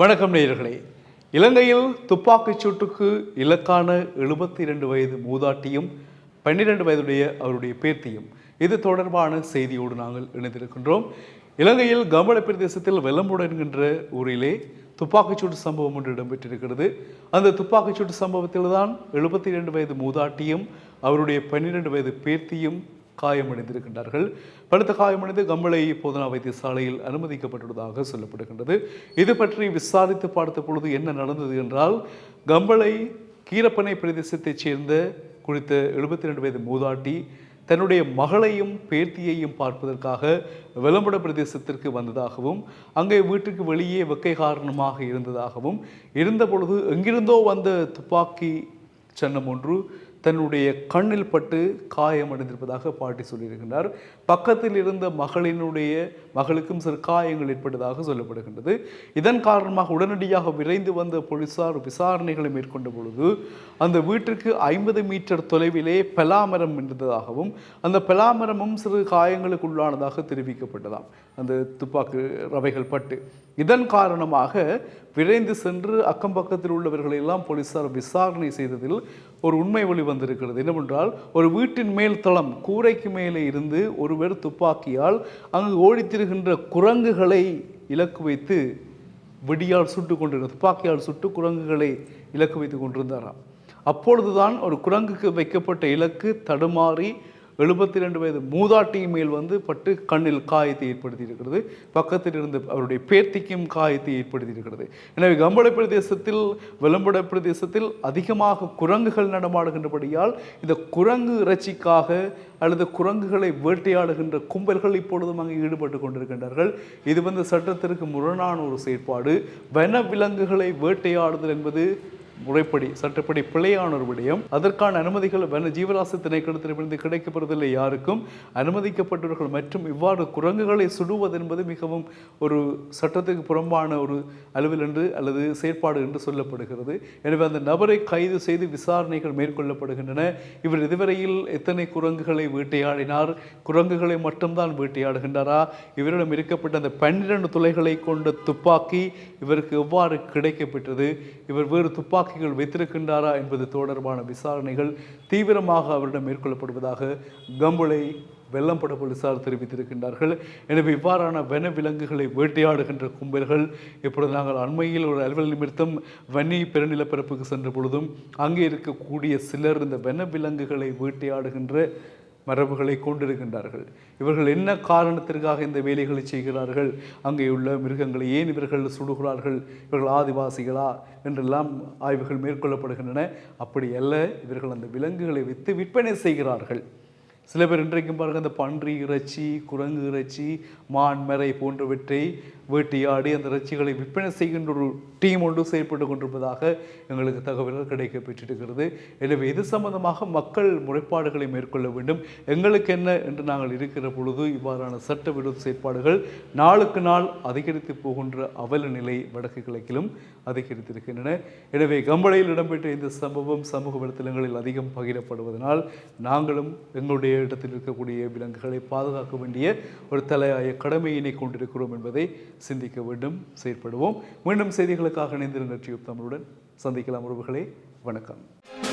வணக்கம் நேயர்களே. இலங்கையில் துப்பாக்கிச் சூட்டுக்கு இலக்கான எழுபத்தி இரண்டு வயது மூதாட்டியும் பன்னிரண்டு வயதுடைய அவருடைய பேத்தியும். இது தொடர்பான செய்தியோடு நாங்கள் இணைந்திருக்கின்றோம். இலங்கையில் கம்பள பிரதேசத்தில் வெள்ளம்புட என்கின்ற ஊரிலே துப்பாக்கிச்சூட்டு சம்பவம் ஒன்று இடம்பெற்றிருக்கிறது. அந்த துப்பாக்கிச்சூட்டு சம்பவத்தில் தான் எழுபத்தி இரண்டு வயது மூதாட்டியும் அவருடைய பன்னிரெண்டு வயது பேத்தியும் காயமடைந்திருக்கின்றார்கள். பலத்த காயமடைந்து கம்பளை போதனா வைத்தியசாலையில் அனுமதிக்கப்பட்டுள்ளதாக சொல்லப்படுகின்றது. இது பற்றி விசாரித்து பார்த்த பொழுது என்ன நடந்தது என்றால் கம்பளை கீரப்பனை பிரதேசத்தைச் சேர்ந்த குறித்த எழுபத்தி ரெண்டு வயது மூதாட்டி தன்னுடைய மகளையும் பேத்தியையும் பார்ப்பதற்காக விளம்பட பிரதேசத்திற்கு வந்ததாகவும் அங்கே வீட்டுக்கு வெளியே வெக்கை காரணமாக இருந்ததாகவும் இருந்த பொழுது எங்கிருந்தோ வந்த துப்பாக்கி சன்னம் ஒன்று தன்னுடைய கண்ணில் பட்டு காயமடைந்திருப்பதாக பாட்டி சொல்லியிருக்கின்றார். பக்கத்தில் இருந்த மகளினுடைய மகளுக்கும் சிறு காயங்கள் ஏற்பட்டதாக சொல்லப்படுகின்றது. இதன் காரணமாக உடனடியாக விரைந்து வந்த போலீசார் விசாரணைகளை மேற்கொண்ட பொழுது அந்த வீட்டிற்கு ஐம்பது மீட்டர் தொலைவிலே பலாமரம் இருந்ததாகவும் அந்த பலாமரமும் சிறு காயங்களுக்கு உள்ளானதாக தெரிவிக்கப்பட்டதாம். அந்த துப்பாக்கி ரவைகள் பட்டு. இதன் காரணமாக விரைந்து சென்று அக்கம் பக்கத்தில் உள்ளவர்களை எல்லாம் போலீசார் விசாரணை செய்ததில் ஒரு உண்மை ஒளி வந்திருக்கிறது. என்னவென்றால் ஒரு வீட்டின் மேல் தளம் கூரைக்கு மேலே இருந்து ஒருவர் துப்பாக்கியால் அங்கு ஓடித்திருக்கின்ற குரங்குகளை இலக்கு வைத்து வெடியால் சுட்டு கொண்டிருந்த துப்பாக்கியால் சுட்டு குரங்குகளை இலக்கு வைத்து கொண்டிருந்தாராம். அப்பொழுதுதான் ஒரு குரங்குக்கு வைக்கப்பட்ட இலக்கு தடுமாறி எழுபத்தி ரெண்டு வயது மூதாட்டியின் மேல் வந்து பட்டு கண்ணில் காயத்தை ஏற்படுத்தி இருக்கிறது பக்கத்தில் இருந்து அவருடைய பேத்திக்கும் காயத்தை ஏற்படுத்தி இருக்கிறது எனவே கம்பளை பிரதேசத்தில் விளம்பட பிரதேசத்தில் அதிகமாக குரங்குகள் நடமாடுகின்றபடியால் இந்த குரங்கு இறைச்சிக்காக அல்லது குரங்குகளை வேட்டையாடுகின்ற கும்பல்கள் இப்பொழுதும் அங்கே ஈடுபட்டு கொண்டிருக்கின்றார்கள். இது வந்து சட்டத்திற்கு முரணான ஒரு செயற்பாடு. வன விலங்குகளை வேட்டையாடுதல் என்பது முறைப்படி சட்டப்படி பிழையான ஒரு விடயம் அதற்கான அனுமதிகள் வன ஜீவராசி திணைக்களத்திலிருந்து கிடைக்கப்படுவதில்லை யாருக்கும். அனுமதிக்கப்பட்டவர்கள் மற்றும் இவ்வாறு குரங்குகளை சுடுவது என்பது மிகவும் ஒரு சட்டத்துக்கு புறம்பான ஒரு அலுவல் என்று அல்லது செயற்பாடு என்று சொல்லப்படுகிறது. எனவே அந்த நபரை கைது செய்து விசாரணைகள் மேற்கொள்ளப்படுகின்றன. இவர் இதுவரையில் எத்தனை குரங்குகளை வேட்டையாடினார்? குரங்குகளை மட்டும்தான் வேட்டையாடுகின்றாரா? இவரிடம் இருக்கப்பட்ட அந்த பன்னிரண்டு துளைகளை கொண்ட துப்பாக்கி இவருக்கு எவ்வாறு கிடைக்கப்பெற்றது? இவர் வேறு துப்பாக்கி துப்பாக்கிகள் வைத்திருக்கின்றாரா என்பது தொடர்பான விசாரணைகள் தீவிரமாக அவரிடம் மேற்கொள்ளப்படுவதாக கம்புளை வெள்ளம்பட போலீசார் தெரிவித்திருக்கின்றார்கள். எனவே இவ்வாறான வன விலங்குகளை வேட்டையாடுகின்ற கும்பல்கள் இப்பொழுது நாங்கள் அண்மையில் ஒரு அலுவல் நிமித்தம் வன்னி பெருநிலப்பரப்புக்கு சென்ற பொழுதும் அங்கே இருக்கக்கூடிய சிலர் இந்த வன விலங்குகளை வேட்டையாடுகின்ற மரபுகளை கொண்டிருக்கின்றார்கள். இவர்கள் என்ன காரணத்திற்காக இந்த வேலைகளை செய்கிறார்கள்? அங்கே உள்ள மிருகங்களை ஏன் இவர்கள் சுடுகிறார்கள்? இவர்கள் ஆதிவாசிகளா? என்றெல்லாம் ஆய்வுகள் மேற்கொள்ளப்படுகின்றன. அப்படி அல்ல இவர்கள் அந்த விலங்குகளை விற்று விற்பனை செய்கிறார்கள். சில பேர் இன்றைக்கும் பாருங்கள் அந்த பன்றி இறைச்சி குரங்கு இறைச்சி மான் மறை போன்றவற்றை வேட்டையாடி அந்த இறைச்சிகளை விற்பனை செய்கின்ற ஒரு டீம் ஒன்று செயல்பட்டு கொண்டிருப்பதாக எங்களுக்கு தகவல்கள் கிடைக்க பெற்றிருக்கிறது எனவே இது சம்பந்தமாக மக்கள் முறைப்பாடுகளை மேற்கொள்ள வேண்டும். எங்களுக்கு என்ன என்று நாங்கள் இருக்கிற பொழுது இவ்வாறான சட்டவிரோத செயற்பாடுகள் நாளுக்கு நாள் அதிகரித்து போகின்ற அவல நிலை வடக்கு கிழக்கிலும் அதிகரித்திருக்கின்றன. எனவே கம்பளையில் இடம்பெற்ற இந்த சம்பவம் சமூக வலைத்தளங்களில் அதிகம் பகிரப்படுவதனால் நாங்களும் எங்களுடைய இடத்தில் இருக்கக்கூடிய விலங்குகளை பாதுகாக்க வேண்டிய ஒரு தலையாய கடமையினை கொண்டிருக்கிறோம் என்பதை சிந்திக்க வேண்டும் செயற்படுவோம். மீண்டும் செய்திகளுக்காக இணைந்திருந்த டியூப் தமிழுடன். சந்திக்கலாம் உறவுகளே. வணக்கம்.